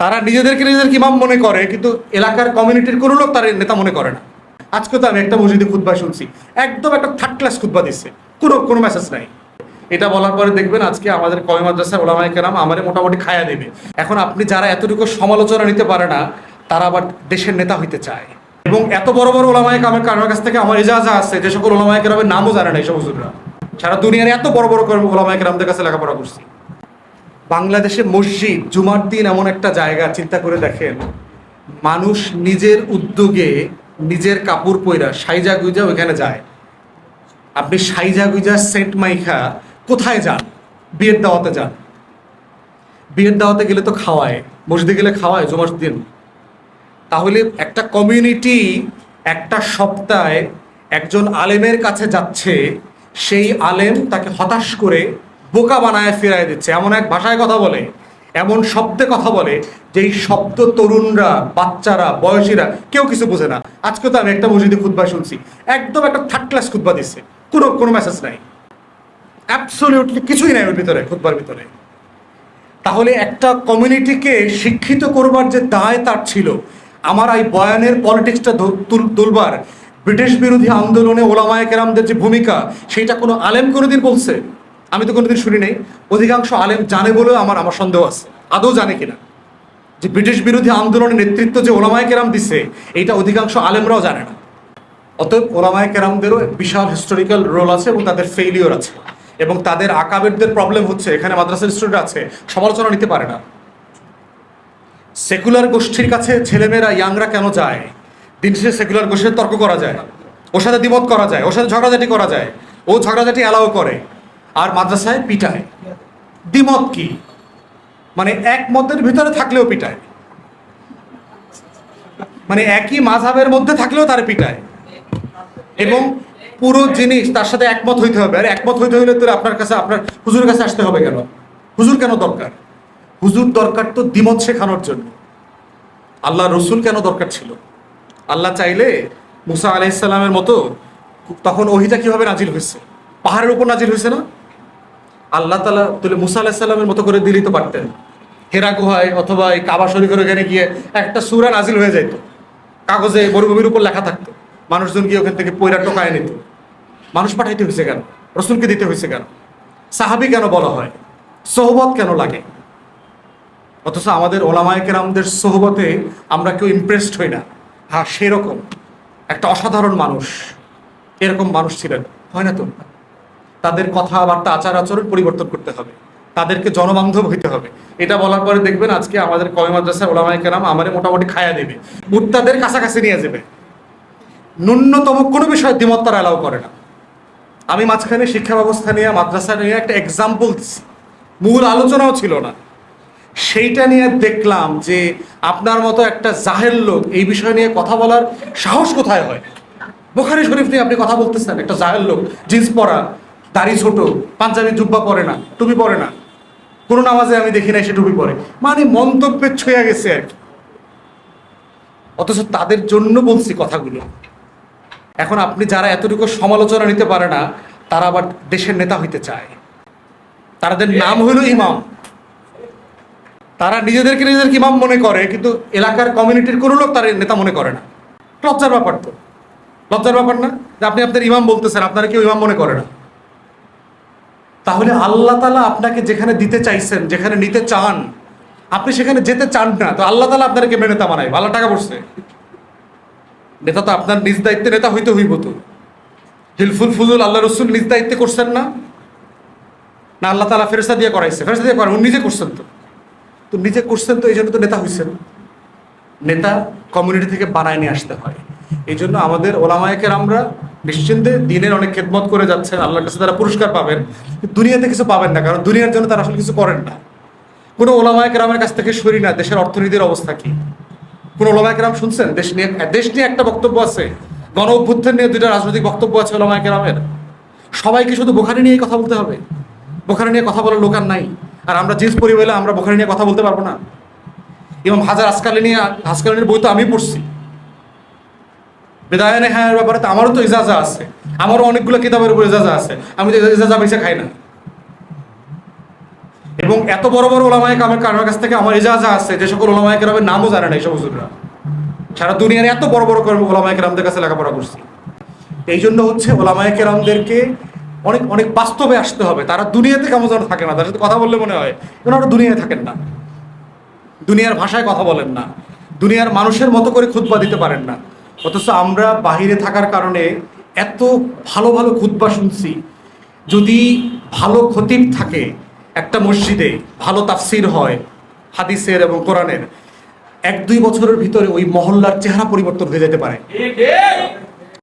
তারা নিজেদেরকে নিজেদেরকে ইমাম মনে করে, কিন্তু এলাকার কমিউনিটির কোনো লোক তার নেতা মনে করে না। আজকে তো আমি একটা মসজিদে খুতবা শুনছি, একদম একটা থার্ড ক্লাস খুতবা দিচ্ছে, কোনো কোনো মেসেজ নাই। এটা বলার পরে দেখবেন আজকে আমাদের কয় মাদ্রাসার ওলামাই কেরাম আমারে মোটামুটি খায়া দেবে। এখন আপনি যারা এতটুকু সমালোচনা নিতে পারে না, তারা আবার দেশের নেতা হইতে চায়। এবং এত বড় বড় ওলামাই কামের কারোর কাছ থেকে আমার এজাজা আছে, যে সকল ওলামাই কেরামের নামও জানে না এইসব হুজুররা। সারা দুনিয়ার এত বড় বড় ওলামাই কেরামদের কাছে লেখাপড়া করছি। বাংলাদেশে মসজিদ, জুমার দিন এমন একটা জায়গা, চিন্তা করে দেখেন, মানুষ নিজের উদ্যোগে নিজের কাপড় পইরা সাইজা গুইজা ওইখানে যায়। আপনি সাইজা গুইজা সেন্ট মাইখা কোথায় যান? বিয়ের দাওয়াতে যান। বিয়ের দাওয়াতে গেলে তো খাওয়ায়, মসজিদে গেলে খাওয়ায় জুমার দিন। তাহলে একটা কমিউনিটি একটা সপ্তাহে একজন আলেমের কাছে যাচ্ছে, সেই আলেম তাকে হতাশ করে বোকা বানায় ফিরায় দিচ্ছে। এমন এক ভাষায় কথা বলে, এমন শব্দে কথা বলে, যেই শব্দ তরুণরা, বাচ্চারা, বয়সীরা কেউ কিছু বোঝে না। আজকে তো আমি একটা মসজিদে খুতবা শুনছি। একদম একটা থার্ড ক্লাস খুতবা দিচ্ছে। কোনো কোনো মেসেজ নাই। অ্যাবসলিউটলি কিছুই নাই ওর ভিতরে, খুতবার ভিতরে। তাহলে একটা কমিউনিটিকে শিক্ষিত করবার যে দায় তার ছিল, আমার এই বয়ানের পলিটিক্সটা তুলবার ব্রিটিশ বিরোধী আন্দোলনে ওলামায় কেরামদের যে ভূমিকা সেটা কোনো আলেম কোনোদিন বলছে? আমি তো কোনোদিন শুনি নাই। অধিকাংশ আলেম জানে বলেও আমার আমার সন্দেহ আছে। আদৌ জানে কিনা? যে ব্রিটিশ বিরোধী আন্দোলনের নেতৃত্ব যে ওলামায় কেরাম দিছে, এটা অধিকাংশ আলেমরাও জানে না। অতএব ওলামায় কেরামদেরও বিশাল হিস্টোরিক্যাল রোল আছে এবং তাদের ফেইলিওর আছে। এবং তাদের আকাবেরদের প্রবলেম হচ্ছে, এখানে মাদ্রাসার স্টুডেন্ট আছে, সমালোচনা নিতে পারে না। সেকুলার গোষ্ঠীর কাছে ছেলেমেয়েরা ইয়াংরা কেন যায়? দিন শেষে সেকুলার গোষ্ঠীর তর্ক করা যায়। ওর সাথে দ্বিমত করা যায়, ওর সাথে ঝগড়াঝাটি করা যায়। ও ঝগড়াঝাটি অ্যালাউ করে। আর মাদ্রাসায় পিটায়। দ্বিমত কি? মানে এক মতের ভিতরে থাকলেও পিটায়। মানে একই মাঝাবের মধ্যে থাকলেও তার পিটায়। এবং পুরো জিনিস তার সাথে একমত হইতে হবে। আর একমত হইতে হলে তো আপনার কাছে, আপনার হুজুরের কাছে আসতে হবে কেন? হুজুর কেন দরকার? হুজুর দরকার তো দ্বিমত শেখানোর জন্য। আল্লাহ রসুল কেন দরকার ছিল? আল্লাহ চাইলে মুসা আলাইসাল্লামের মতো তখন ওহিটা কীভাবে নাজিল হয়েছে? পাহাড়ের উপর নাজিল হয়েছে না? আল্লাহ তালা তুলে মুসা আলাহিসাল্লামের মতো করে দিলেই তো পারতেন। হেরা গুহায় অথবা এই কাবা শরীফের ওখানে গিয়ে একটা সুরা নাজিল হয়ে যেত কাগজে মরুভূমির উপর লেখা থাকতো। মানুষজন গিয়ে ওখান থেকে পয়রা টোকায় নিত। মানুষ পাঠাইতে হয়েছে কেন? রসুলকে দিতে হয়েছে কেন? সাহাবি কেন বলা হয়? সোহবত কেন লাগে? অথচ আমাদের ওলামায় কেরামদের সোহবতে আমরা কেউ ইমপ্রেসড হই না। হ্যাঁ সেরকম। একটা অসাধারণ মানুষ। এরকম মানুষ ছিলেন। হয় না তো? তাদের কথাবার্তা আচার আচরণ পরিবর্তন করতে হবে। তাদেরকে জনবান্ধব হইতে হবে। এটা বলার পরে দেখবেন আজকে আমাদের কয় মাদ্রাসার ওলামায় কেরাম আমাদের মোটামুটি খায়া দেবে। মুক্তাদের কাছাকাছি নিয়ে যাবে। ন্যূনতম কোনো বিষয়ে দ্বিমত তারা অ্যালাউ করে না। আমি মাঝখানে শিক্ষা ব্যবস্থা নিয়ে, মাদ্রাসা নিয়ে একটা এক্সাম্পল দিচ্ছি মূল আলোচনাও ছিল না। সেইটা নিয়ে দেখলাম যে আপনার মতো একটা জাহের লোক এই বিষয় নিয়ে কথা বলার সাহস কোথায় হয়? বোখারি শরীফ নিয়ে আপনি কথা বলতেছেন, একটা জাহের লোক, জিন্স পরা। দাড়ি ছোট, পাঞ্জাবি জুব্বা পরে না, টুপি পরে না। কোনো নামাজে আমি দেখি নাই সে টুপি পরে। মানে মন্তব্যের ছুঁয়া গেছে আর কি। অথচ তাদের জন্য বলছি কথাগুলো। এখন আপনি যারা এতটুকু সমালোচনা নিতে পারে না, তারা আবার দেশের নেতা হইতে চায়। তাদের নাম হইল ইমাম। তারা নিজেদেরকে নিজেদেরকে ইমাম মনে করে, কিন্তু এলাকার কমিউনিটির কোনো লোক তার নেতা মনে করে না। লজ্জার ব্যাপার তো। লজ্জার ব্যাপার না যে আপনি আপনার ইমাম বলতেছেন, আপনারা কেউ ইমাম মনে করে না। তাহলে আল্লাহ তালা আপনাকে যেখানে দিতে চাইছেন, যেখানে নিতে চান, আপনি সেখানে যেতে চান না, তো আল্লাহ তালা আপনাকে মেনে নেতা বানায় ভালো টাকা পড়ছে। নেতা তো আপনার নিজ দায়িত্বে নেতা হইতে হইব তো। হিলফুল ফুজুল আল্লাহ রসুল নিজ দায়িত্বে করছেন না? না আল্লাহ তালা ফেরস্তা দিয়ে করাইছে ফেরস্তা দিয়ে করেন, উনি নিজে করছেন তো। তো নিজে করছেন তো, এই জন্য তো নেতা হয়েছেন নেতা কমিউনিটি থেকে বানায় নিয়ে আসতে হয়। এই জন্য আমাদের ওলামায়কের আমরা নিশ্চিন্তে দিনের অনেক খেদমত করে যাচ্ছেন, আল্লাহর কাছে তারা পুরস্কার পাবেন দুনিয়াতে কিছু পাবেন না, কারণ দুনিয়ার জন্য তারা আসলে কিছু করেন না। কোনো ওলামায়কের আমার কাছ থেকে সরি না, দেশের অর্থনীতির অবস্থা কি? কোন ওলামায় কেরাম শুনছেন? দেশ নিয়ে দেশ নিয়ে একটা বক্তব্য আছে, গণ অভ্যুত্থান নিয়ে দুইটা রাজনৈতিক বক্তব্য আছে ওলামায় কেরামের। সবাইকে শুধু বোখারি নিয়ে কথা বলতে হবে। বোখারি নিয়ে কথা বলার লোক নাই। আর আমরা জিন্স পরি আমরা বোখারি নিয়ে কথা বলতে পারব না। এবং হাজার আসকালি নিয়ে হাসকালিনের বই তো আমি পড়ছি। বেদায়নে হ্যাঁ ব্যাপারে তো আমারও তো ইজাজা আছে। আমারও অনেকগুলো কিতাবের উপর ইজাজা আছে। আমি তো ইজাজা বেছে খাই না। এবং এত বড় বড় ওলামায় কামের কারোর কাছ থেকে আমার ইজাজা আছে যে সকল ওলামায় কেরামের নামও জানে না এইসব হুজুররা। সারা দুনিয়ার এত বড় বড় করে ওলামায় কেরামদের কাছে লেখাপড়া করছি। এই জন্য হচ্ছে ওলামায় কেরামদেরকে অনেক অনেক বাস্তবে আসতে হবে। তারা দুনিয়াতে কেমন যেন থাকে না। তার সাথে কথা বললে মনে হয়, যেন ওরা দুনিয়ায় থাকেন না। দুনিয়ার ভাষায় কথা বলেন না। দুনিয়ার মানুষের মতো করে খুতবা দিতে পারেন না। অথচ আমরা বাহিরে থাকার কারণে এত ভালো ভালো খুদ্া শুনছি। যদি ভালো খতিব থাকে একটা মসজিদে, ভালো তাফসির হয় হাদিসের এবং কোরআনের, এক দুই বছরের ভিতরে ওই মহল্লার চেহারা পরিবর্তন হয়ে যেতে পারে।